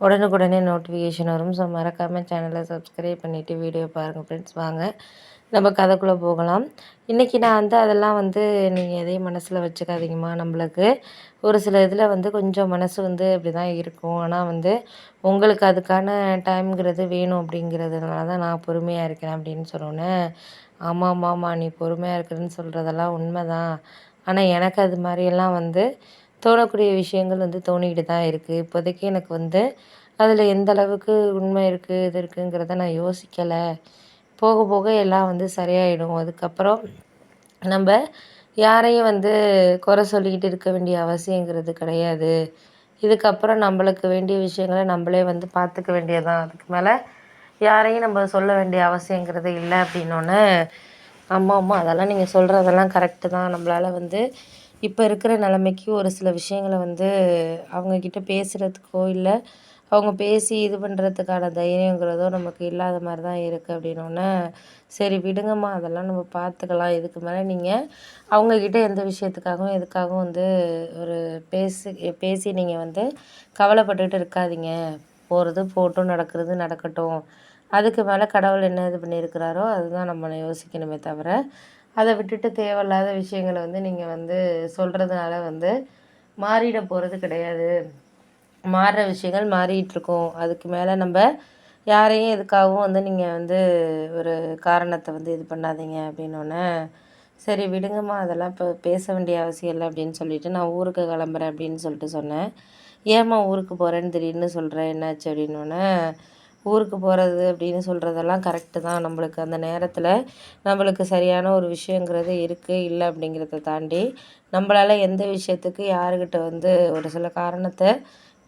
உடனுக்குடனே நோட்டிஃபிகேஷன் வரும். ஸோ மறக்காமல் சேனலை சப்ஸ்கிரைப் பண்ணிவிட்டு வீடியோ பாருங்கள் ஃப்ரெண்ட்ஸ் வாங்க நம்ம கதைக்குள்ளே போகலாம். இன்றைக்கி நான் வந்து அதெல்லாம் வந்து நீங்கள் எதையும் மனசில் வச்சுக்காதீங்கம்மா. நம்மளுக்கு ஒரு சில இதில் வந்து கொஞ்சம் மனசு வந்து இப்படி தான் இருக்கும். ஆனால் வந்து உங்களுக்கு அதுக்கான டைம்ங்கிறது வேணும் அப்படிங்கிறதுனால தான் நான் பொறுமையாக இருக்கிறேன் அப்படின்னு சொன்னோன்னே ஆமாம் ஆமாம்மா நீ பொறுமையாக இருக்கிறேன்னு சொல்கிறதெல்லாம் உண்மை தான் ஆனால் எனக்கு அது மாதிரியெல்லாம் வந்து தோணக்கூடிய விஷயங்கள் வந்து தோணிக்கிட்டு தான் இருக்குது இப்போதைக்கு எனக்கு வந்து அதில் எந்த அளவுக்கு உண்மை இருக்குது இது இருக்குங்கிறத நான் யோசிக்கலை. போக போக எல்லாம் வந்து சரியாயிடும். அதுக்கப்புறம் நம்ம யாரையும் வந்து குறை சொல்லிக்கிட்டு இருக்க வேண்டிய அவசியங்கிறது கிடையாது. இதுக்கப்புறம் நம்மளுக்கு வேண்டிய விஷயங்களை நம்மளே வந்து பார்த்துக்க வேண்டியதான் அதுக்கு மேலே யாரையும் நம்ம சொல்ல வேண்டிய அவசியங்கிறது இல்லை அப்படின்னோடனே ஆமாம் ஆமாம் அதெல்லாம் நீங்கள் சொல்கிறதெல்லாம் கரெக்டு தான். நம்மளால் வந்து இப்போ இருக்கிற நிலமைக்கு ஒரு சில விஷயங்களை வந்து அவங்கக்கிட்ட பேசுகிறதுக்கோ இல்லை அவங்க பேசி இது பண்ணுறதுக்கான தைரியங்கிறதோ நமக்கு இல்லாத மாதிரி தான் இருக்குது அப்படின்னோடனே சரி விடுங்கம்மா அதெல்லாம் நம்ம பார்த்துக்கலாம் இதுக்கு மேலே நீங்கள் அவங்கக்கிட்ட எந்த விஷயத்துக்காகவும் எதுக்காகவும் வந்து ஒரு பேசி பேசி நீங்கள் வந்து கவலைப்பட்டுக்கிட்டு இருக்காதீங்க. போகிறது போட்டும் நடக்கிறது நடக்கட்டும். அதுக்கு மேலே கடவுள் என்ன இது பண்ணியிருக்கிறாரோ அதுதான் நம்ம யோசிக்கணுமே தவிர அதை விட்டுட்டு தேவையில்லாத விஷயங்களை வந்து நீங்கள் வந்து சொல்கிறதுனால வந்து மாறிட போகிறது கிடையாது. மாறுற விஷயங்கள் மாறிட்டுருக்கோம் அதுக்கு மேலே நம்ம யாரையும் எதுக்காகவும் வந்து நீங்கள் வந்து ஒரு காரணத்தை வந்து இது பண்ணாதீங்க அப்படின்னோடனே சரி விடுங்கம்மா அதெல்லாம் இப்போ பேச வேண்டிய அவசியம் இல்லை அப்படின்னு சொல்லிவிட்டு நான் ஊருக்கு கிளம்புறேன் அப்படின்னு சொல்லிட்டு சொன்னேன். ஏம்மா ஊருக்கு போகிறேன்னு திடீர்னு சொல்கிறேன் என்னாச்சு அப்படின்னோடனே ஊருக்கு போகிறது அப்படின்னு சொல்கிறதெல்லாம் கரெக்டு தான். நம்மளுக்கு அந்த நேரத்தில் நம்மளுக்கு சரியான ஒரு விஷயங்கிறது இருக்குது இல்லை அப்படிங்கிறத தாண்டி நம்மளால் எந்த விஷயத்துக்கு யாருக்கிட்ட வந்து ஒரு சில காரணத்தை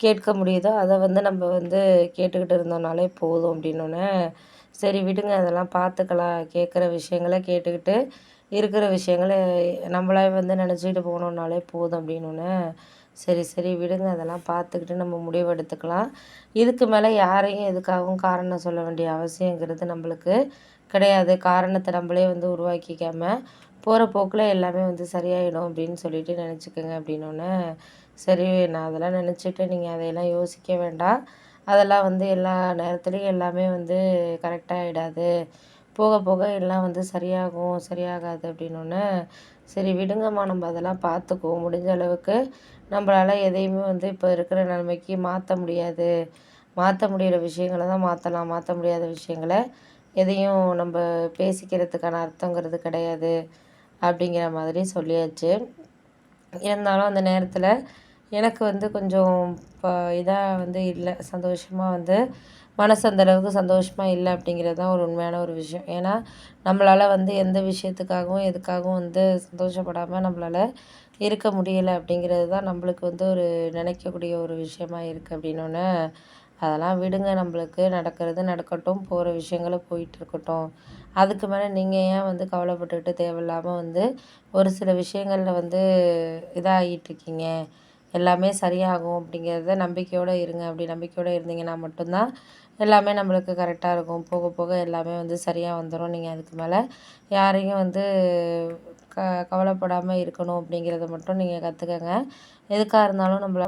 கேட்க முடியுதோ அதை வந்து நம்ம வந்து கேட்டுக்கிட்டு இருந்தோம்னாலே போதும் அப்படின்னோடனே சரி விடுங்க அதெல்லாம் பார்த்துக்கலாம். கேட்குற விஷயங்கள கேட்டுக்கிட்டு இருக்கிற விஷயங்களை நம்மளே வந்து நினச்சிக்கிட்டு போனோம்னாலே போதும் அப்படின்னோடனே சரி சரி விடுங்க. அதெல்லாம் பார்த்துக்கிட்டு நம்ம முடிவெடுத்துக்கலாம் இதுக்கு மேலே யாரையும் எதுக்காகவும் காரணம் சொல்ல வேண்டிய அவசியங்கிறது நம்மளுக்கு கிடையாது. காரணத்தை நம்மளே வந்து உருவாக்கிக்காமல் போகிற போக்கில் எல்லாமே வந்து சரியாயிடும் அப்படின்னு சொல்லிட்டு நினச்சிக்கோங்க அப்படின்னோடனே சரி நான் அதெல்லாம் நினச்சிட்டு நீங்கள் அதையெல்லாம் யோசிக்க வேண்டாம். அதெல்லாம் வந்து எல்லா நேரத்துலேயும் எல்லாமே வந்து கரெக்டாகிடாது போக போக எல்லாம் வந்து சரியாகும் சரியாகாது அப்படின்னோடனே சரி விடுங்கம்மா நம்ம அதெல்லாம் பார்த்துக்குவோம். முடிஞ்ச அளவுக்கு நம்மளால் எதையுமே வந்து இப்போ இருக்கிற நிலைமைக்கு மாற்ற முடியாது. மாற்ற முடிகிற விஷயங்களை தான் மாற்றலாம் மாற்ற முடியாத விஷயங்களை எதையும் நம்ம பேசிக்கிறதுக்கான அர்த்தங்கிறது கிடையாது அப்படிங்கிற மாதிரி சொல்லியாச்சு. இருந்தாலும் அந்த நேரத்தில் எனக்கு வந்து கொஞ்சம் இப்போ இதாக வந்து இல்லை சந்தோஷமாக வந்து மனசு அந்தளவுக்கு சந்தோஷமாக இல்லை அப்படிங்கிறது தான் ஒரு உண்மையான ஒரு விஷயம். ஏன்னா நம்மளால் வந்து எந்த விஷயத்துக்காகவும் எதுக்காகவும் வந்து சந்தோஷப்படாமல் நம்மளால் இருக்க முடியலை அப்படிங்கிறது தான் நம்மளுக்கு வந்து ஒரு நினைக்கக்கூடிய ஒரு விஷயமா இருக்குது அப்படின்னோடனே அதெல்லாம் விடுங்க. நம்மளுக்கு நடக்கிறது நடக்கட்டும் போகிற விஷயங்களை போயிட்டு இருக்கட்டும். அதுக்கு மேலே நீங்கள் ஏன் வந்து கவலைப்பட்டுக்கிட்டு தேவையில்லாமல் வந்து ஒரு சில விஷயங்களில் வந்து இதாகிட்டுருக்கீங்க எல்லாமே சரியாகும் அப்படிங்கிறத நம்பிக்கையோடு இருங்க. அப்படி நம்பிக்கையோடு இருந்தீங்கன்னா மட்டும்தான் எல்லாமே நம்மளுக்கு கரெக்டாக இருக்கும். போக போக எல்லாமே வந்து சரியாக வந்துடும் நீங்கள் அதுக்கு மேலே யாரையும் வந்து க கவலைப்படாமல் இருக்கணும் அப்படிங்கிறத மட்டும் நீங்கள் கற்றுக்கங்க எதுக்காக இருந்தாலும் நம்மள